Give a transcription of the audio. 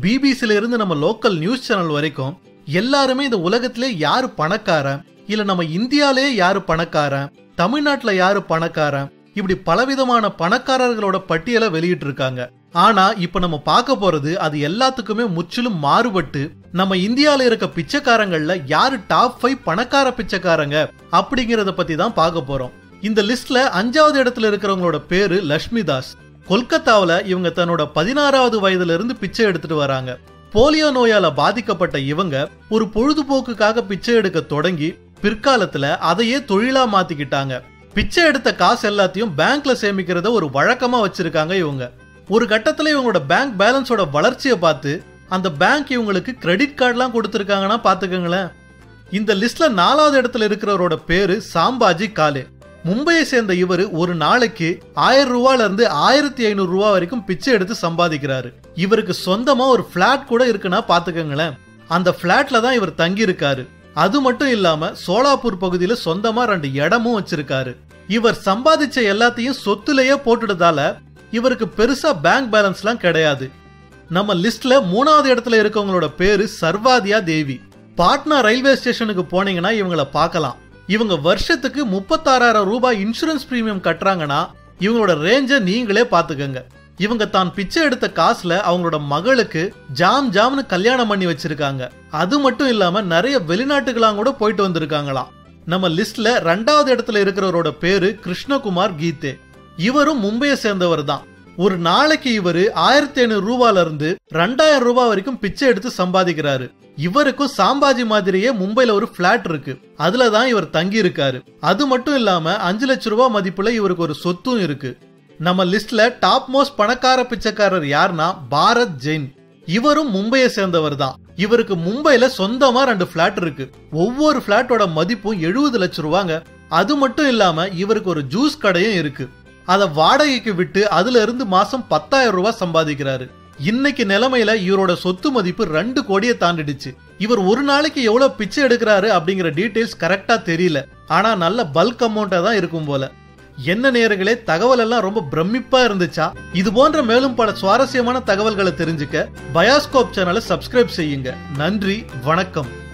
பிபிசில இருந்து நம்ம local news channel வரைக்கும் எல்லாருமே இந்த உலகத்திலே யாரு பணக்காரன்? இல்ல நம்ம இந்தியாலே யாரு பணக்காரன்? தமிழ்நாட்டுல யாரு பணக்காரன்? இப்படி பலவிதமான பணக்காரர்களோட பட்டியலை வெளியிட்டு இருக்காங்க ஆனா இப்ப நம்ம பார்க்க போறது அது எல்லாத்துக்குமே முற்றிலும் மாறுபட்டு நம்ம இந்தியால இருக்க பிச்சைக்காரங்கள்ல யாரு டாப் ஃபைவ் பணக்கார பிச்சைக்காரங்க அப்படிங்கறத பத்தி தான் பார்க்க போறோம். இந்த லிஸ்ட்ல அஞ்சாவது இடத்துல இருக்கிறவங்களோட பேரு லட்சுமி தாஸ் கொல்கத்தாவில் இவங்க தன்னோட பதினாறாவது வயதிலிருந்து பிச்சை எடுத்துட்டு வராங்க. போலியோ நோயால பாதிக்கப்பட்ட இவங்க ஒரு பொழுதுபோக்குக்காக பிச்சை எடுக்க தொடங்கி பிற்காலத்துல அதையே தொழிலா மாத்திக்கிட்டாங்க. பிச்சை எடுத்த காசு எல்லாத்தையும் பேங்க்ல சேமிக்கிறத ஒரு வழக்கமா வச்சிருக்காங்க இவங்க. ஒரு கட்டத்துல இவங்களோட பேங்க் பேலன்ஸோட வளர்ச்சியை பார்த்து அந்த பேங்க் இவங்களுக்கு கிரெடிட் கார்டுலாம் கொடுத்துருக்காங்கன்னா பார்த்துக்கோங்களேன். இந்த லிஸ்ட்ல நாலாவது இடத்துல இருக்கிறவரோட பேரு சாம்பாஜி காலே. மும்பையை சேர்ந்த இவர் ஒரு நாளைக்கு ஆயிரம் ரூபால இருந்து ஆயிரத்தி ஐநூறு ரூபா வரைக்கும் பிச்சை எடுத்து சம்பாதிக்கிறாரு. இவருக்கு சொந்தமா ஒரு பிளாட் கூட இருக்குன்னா பாத்துக்கங்களேன் அந்த பிளாட்ல தான் இவர் தங்கி இருக்காரு அது மட்டும் இல்லாம சோலாப்பூர் பகுதியில சொந்தமா ரெண்டு இடமும் வச்சிருக்காரு. இவர் சம்பாதிச்ச எல்லாத்தையும் சொத்துலயே போட்டுடுதால இவருக்கு பெருசா பேங்க் பேலன்ஸ்லாம் கிடையாது. நம்ம லிஸ்ட்ல மூணாவது இடத்துல இருக்கவங்களோட பேரு சர்வாதியா தேவி. பாட்னா ரயில்வே ஸ்டேஷனுக்கு போனீங்கன்னா இவங்கள பார்க்கலாம். இவங்க வருஷத்துக்கு முப்பத்தாறாயிரம் ரூபாய் இன்சூரன்ஸ் பிரீமியம் கட்டுறாங்கன்னா இவங்களோட ரேஞ்சை நீங்களே பார்த்துக்கங்க. இவங்க தான் பிச்சை எடுத்த காசுல அவங்களோட மகளுக்கு ஜாம் ஜாம்னு கல்யாணம் பண்ணி வச்சிருக்காங்க. அது மட்டும் இல்லாம நிறைய வெளிநாட்டுக்கெல்லாம் கூட போயிட்டு வந்திருக்காங்களாம். நம்ம லிஸ்ட்ல ரெண்டாவது இடத்துல இருக்கிறவரோட பேரு கிருஷ்ணகுமார் கீதே இவரும் மும்பையை சேர்ந்தவர் தான். ஒரு நாளைக்கு இவர் ஆயிரத்தி ஐநூறு ரூபால இருந்து ரெண்டாயிரம் ரூபாய் வரைக்கும் பிச்சை எடுத்து சம்பாதிக்கிறாரு. இவருக்கும் சாம்பாஜி மாதிரியே மும்பைல ஒரு பிளாட் இருக்கு. அதுல தான் இவர் தங்கி இருக்காரு அது மட்டும் இல்லாம அஞ்சு லட்சம் ரூபாய் மதிப்புல இவருக்கு ஒரு சொத்தும் இருக்கு. நம்ம லிஸ்ட்ல டாப் மோஸ்ட் பணக்கார பிச்சைக்காரர் யாருன்னா பாரத் ஜெயின். இவரும் மும்பையை சேர்ந்தவர் தான். இவருக்கு மும்பையில சொந்தமா ரெண்டு பிளாட் இருக்கு. ஒவ்வொரு பிளாட்டோட மதிப்பும் எழுபது லட்சம் ரூபாங்க. அது மட்டும் இல்லாம இவருக்கு ஒரு ஜூஸ் கடையும் இருக்கு. அதை வாடகைக்கு விட்டு அதுல இருந்து மாசம் பத்தாயிரம் ரூபாய் சம்பாதிக்கிறாரு. இன்னைக்கு நிலைமையில இவரோட சொத்து மதிப்பு ரெண்டு கோடியை தாண்டிடுச்சு. இவர் ஒரு நாளைக்கு எவ்வளவு பிச்சை எடுக்கிறாரு அப்படிங்கிற டீடைல்ஸ் கரெக்டா தெரியல. ஆனா நல்ல பல்க் அமௌண்டா தான் இருக்கும் போல. என்ன நேர்களே தகவல் எல்லாம் ரொம்ப பிரமிப்பா இருந்துச்சா? இது போன்ற மேலும் பல சுவாரஸ்யமான தகவல்களை தெரிஞ்சுக்க பயாஸ்கோப் சேனலை சப்ஸ்கிரைப் செய்யுங்க. நன்றி வணக்கம்.